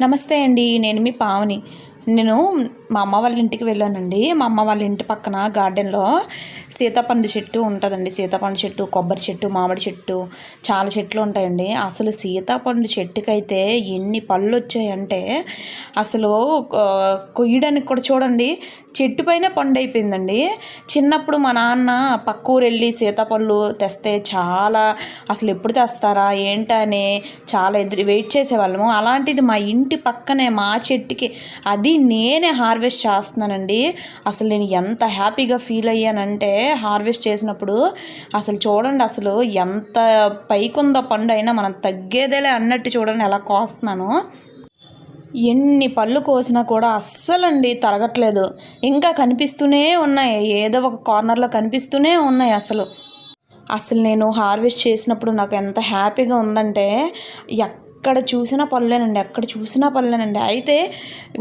నమస్తే అండి నేను మీ పావని. నేను మా అమ్మ వాళ్ళ ఇంటికి వెళ్ళానండి. మా అమ్మ వాళ్ళ ఇంటి పక్కన గార్డెన్లో సీతాపండు చెట్టు ఉంటుందండి. సీతాపండు చెట్టు కొబ్బరి చెట్టు మామిడి చెట్టు చాలా చెట్లు ఉంటాయండి. అసలు సీతాపండు చెట్టుకైతే ఎన్ని పళ్ళు వచ్చాయంటే అసలు కొయ్యడానికి కూడా చూడండి చెట్టు పైన పండు అయిపోయిందండి చిన్నప్పుడు మా నాన్న పక్క ఊరు వెళ్ళి సీతాపళ్ళు తెస్తే చాలా అసలు ఎప్పుడు తెస్తారా ఏంటని చాలా ఎదురు వెయిట్ చేసేవాళ్ళము. అలాంటిది మా ఇంటి పక్కనే మా చెట్టుకి అది నేనే హార్వెస్ట్ హార్వెస్ట్ చేస్తున్నానండి. అసలు నేను ఎంత హ్యాపీగా ఫీల్ అయ్యానంటే హార్వెస్ట్ చేసినప్పుడు అసలు చూడండి అసలు ఎంత పైకుందో పండు అయినా మనం తగ్గేదేలే అన్నట్టు చూడండి ఎలా కోస్తున్నాను. ఎన్ని పళ్ళు కోసినా కూడా అస్సలండి తరగట్లేదు. ఇంకా కనిపిస్తూనే ఉన్నాయి. ఏదో ఒక కార్నర్లో కనిపిస్తూనే ఉన్నాయి అసలు. అసలు నేను హార్వెస్ట్ చేసినప్పుడు నాకు ఎంత హ్యాపీగా ఉందంటే ఎక్కడ చూసినా పళ్ళేనండి ఎక్కడ చూసినా పళ్ళేనండి అయితే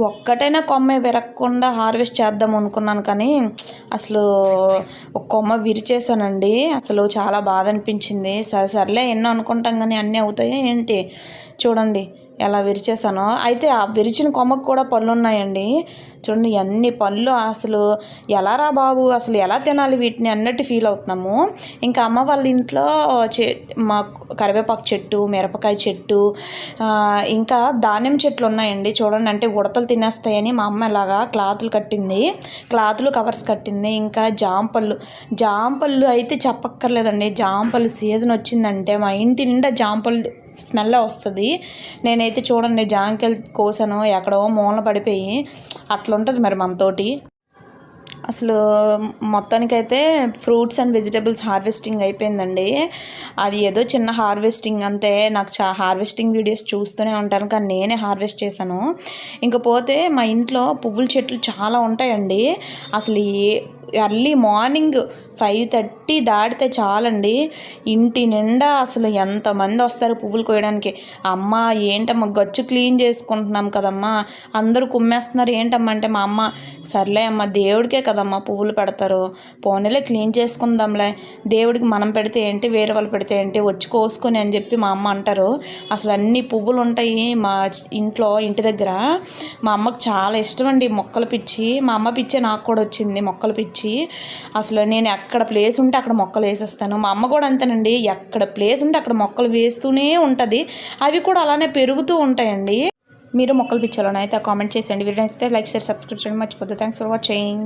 ఒక్కటైనా కొమ్మ విరగకుండా హార్వెస్ట్ చేద్దాం అనుకున్నాను కానీ అసలు ఒక కొమ్మ విరిచేసానండి. అసలు చాలా బాధ అనిపించింది. సరే సర్లే ఎన్నో అనుకుంటాం కానీ అన్నీ అవుతాయి ఏంటి? చూడండి ఎలా విరిచేసానో. అయితే ఆ విరిచిన కొమ్మకు కూడా పళ్ళు ఉన్నాయండి చూడండి అన్ని పళ్ళు అసలు ఎలా రా బాబు? అసలు ఎలా తినాలి వీటిని అన్నట్టు ఫీల్ అవుతున్నాము. ఇంకా అమ్మ వాళ్ళ ఇంట్లో చే మా కరివేపాకు చెట్టు మిరపకాయ చెట్టు ఇంకా ధాన్యం చెట్లు ఉన్నాయండి. చూడండి అంటే ఉడతలు తినేస్తాయని మా అమ్మ ఇలాగా క్లాతులు కట్టింది. క్లాతులు కవర్స్ కట్టింది. ఇంకా జాంపళ్ళు. జాంపళ్ళు అయితే చెప్పక్కర్లేదండి. జాంపళ్ళు సీజన్ వచ్చిందంటే మా ఇంటి నిండా జాంపళ్ళు స్మెల్ వస్తుంది. నేనైతే చూడండి జాంకాయలు కోసాను. ఎక్కడో మూలన పడిపోయి అట్లా ఉంటుంది మరి మనతోటి. అసలు మొత్తానికైతే ఫ్రూట్స్ అండ్ వెజిటేబుల్స్ హార్వెస్టింగ్ అయిపోయిందండి. అది ఏదో చిన్న హార్వెస్టింగ్ అంతే. నాకు చా హార్వెస్టింగ్ వీడియోస్ చూస్తూనే ఉంటాను కానీ నేనే హార్వెస్ట్ చేశాను. ఇంక పోతే మా ఇంట్లో పువ్వుల చెట్లు చాలా ఉంటాయండి. అసలు ఏ ఎర్లీ మార్నింగ్ ఫైవ్ థర్టీ దాటితే చాలండి. ఇంటి నిండా అసలు ఎంతమంది వస్తారు పువ్వులు కోయడానికి? అమ్మ ఏంటమ్మా గచ్చు క్లీన్ చేసుకుంటున్నాం కదమ్మా. అందరూ కుమ్మేస్తున్నారు. ఏంటమ్మా అంటే మా అమ్మ సర్లే అమ్మ దేవుడికే కదమ్మా పువ్వులు పెడతారు. పోనీలే క్లీన్ చేసుకుందాంలే. దేవుడికి మనం పెడితే ఏంటి వేరే వాళ్ళు పెడితే ఏంటి వచ్చి కోసుకొని అని చెప్పి మా అమ్మ అంటారు. అసలు అన్ని పువ్వులు ఉంటాయి మా ఇంట్లో ఇంటి దగ్గర. మా అమ్మకు చాలా ఇష్టం అండి మొక్కలు పిచ్చి. మా అమ్మ పిచ్చే నాకు కూడా వచ్చింది మొక్కలు పిచ్చి. అసలు నేను ఎక్కడ ప్లేస్ ఉంటే అక్కడ మొక్కలు వేసేస్తాను. మా అమ్మ కూడా అంతేనండి. ఎక్కడ ప్లేస్ ఉంటే అక్కడ మొక్కలు వేస్తూనే ఉంటుంది. అవి కూడా అలానే పెరుగుతూ ఉంటాయండి. మీరు మొక్కలు పిచ్చాలని అయితే కామెంట్ చేసేయండి. వీడియో అయితే లైక్ షేర్ సబ్స్క్రైబ్ చేయడం మర్చిపోద్దు. Thanks for watching